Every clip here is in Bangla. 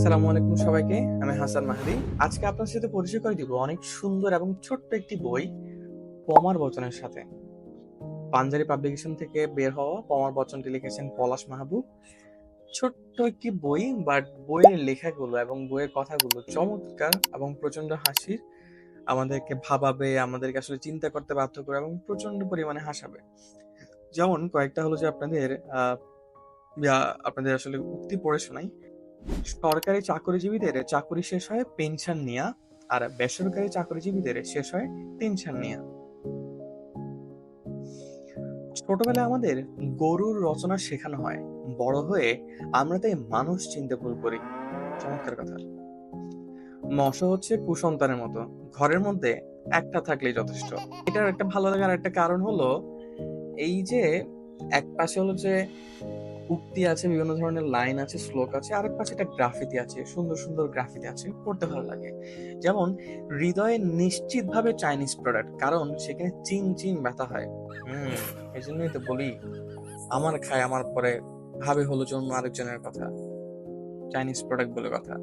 আসসালামু আলাইকুম সবাইকে, আমি হাসান মাহাদি। আজকে আপনার সাথে পরিচয় করে দিব অনেক সুন্দর এবং ছোট্ট একটি বই, পমার বচনের সাথে। পাঞ্জারি পাবলিকেশন থেকে বের হওয়া পমার বচনটি লিখেছেন পলাশ মাহবুব। ছোট্ট একটি বই বাট বইয়ের লেখাগুলো এবং বইয়ের কথাগুলো চমৎকার এবং প্রচণ্ড হাসির। আমাদেরকে ভাবাবে, আমাদেরকে আসলে চিন্তা করতে বাধ্য করে এবং প্রচণ্ড পরিমাণে হাসাবে। যেমন কয়েকটা হলো যে আপনাদের আপনাদের আসলে উক্তি পড়ে শোনাই। সরকারি চাকরিজীবীদের চাকরি শেষ হয় পেনশন নিয়া, আর বেসরকারি চাকরিজীবীদের শেষ হয় টেনশন নিয়া। ছোটবেলায় আমাদের গরুর রচনা শেখানো হয়। বড় হয়ে আমরা তাই মানুষ চিনতে ভুল করি। চমৎকার কথা। মশা হচ্ছে কুসন্তানের মতো। ঘরের মধ্যে একটা থাকলেই যথেষ্ট। এটার একটা ভালো লাগার একটা কারণ হলো, এই যে এক পাশে হলো যে উক্তি আছে, বিভিন্ন ধরনের লাইন আছে, শ্লোক আছে, আরেক পাশে একটা গ্রাফিতি আছে, সুন্দর সুন্দর গ্রাফিতি আছে, পড়তে ভালো লাগে। যেমন, হৃদয়ে নিশ্চিতভাবে চাইনিজ প্রোডাক্ট কারণ সেখানে চিন চিন ব্যথা হয়। হুম, এই জন্যই তো বলি, আমার খায়, আমার পরে ভাবে হলো যে অন্য আরেকজনের কথা চাইনিজ প্রোডাক্ট বলে কথা।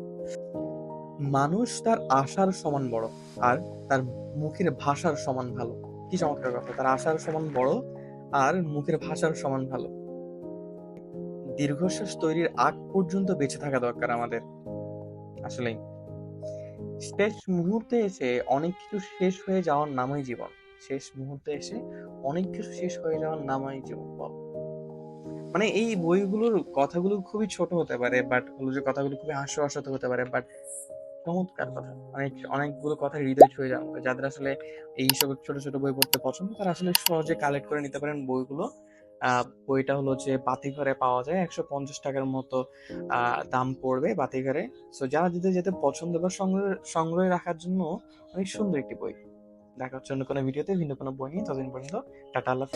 মানুষ তার আশার সমান বড়, আর তার মুখের ভাষার সমান ভালো। কি চমৎকার কথা, তার আশার সমান বড়, আর মুখের ভাষার সমান ভালো। দীর্ঘশ্বাস তৈরির আগ পর্যন্ত বেঁচে থাকা দরকার আমাদের। আসলেই। শেষ মুহূর্তে এসে অনেক কিছু শেষ হয়ে যাওয়ার নামই জীবন। শেষ মুহূর্তে এসে অনেক কিছু শেষ হয়ে যাওয়ার নামই জীবন, বল। মানে এই বইগুলোর কথাগুলো খুবই ছোট হতে পারে বাট হলো যে কথাগুলো খুবই হাস্যরসাত হতে পারে বাট চমৎকার কথা। অনেক, অনেকগুলো কথা হৃদয় ছুঁয়ে যাওয়ার মতো যাদের আসলে এই সব ছোট ছোট বই পড়তে পছন্দ, তারা আসলে সহজে কালেক্ট করে নিতে পারেন বইগুলো। বইটা হলো যে বাতিঘরে পাওয়া যায় একশো পঞ্চাশ টাকার মতো দাম পড়বে বাতিঘরে। সো যারা যেতে যেতে পছন্দ বা সংগ্রহ, সংগ্রহে রাখার জন্য অনেক সুন্দর একটি বই। দেখার জন্য কোনো ভিডিওতে, ভিন্ন কোনো বই নিয়ে। ততদিন পর্যন্ত টাটা, আল্লাহ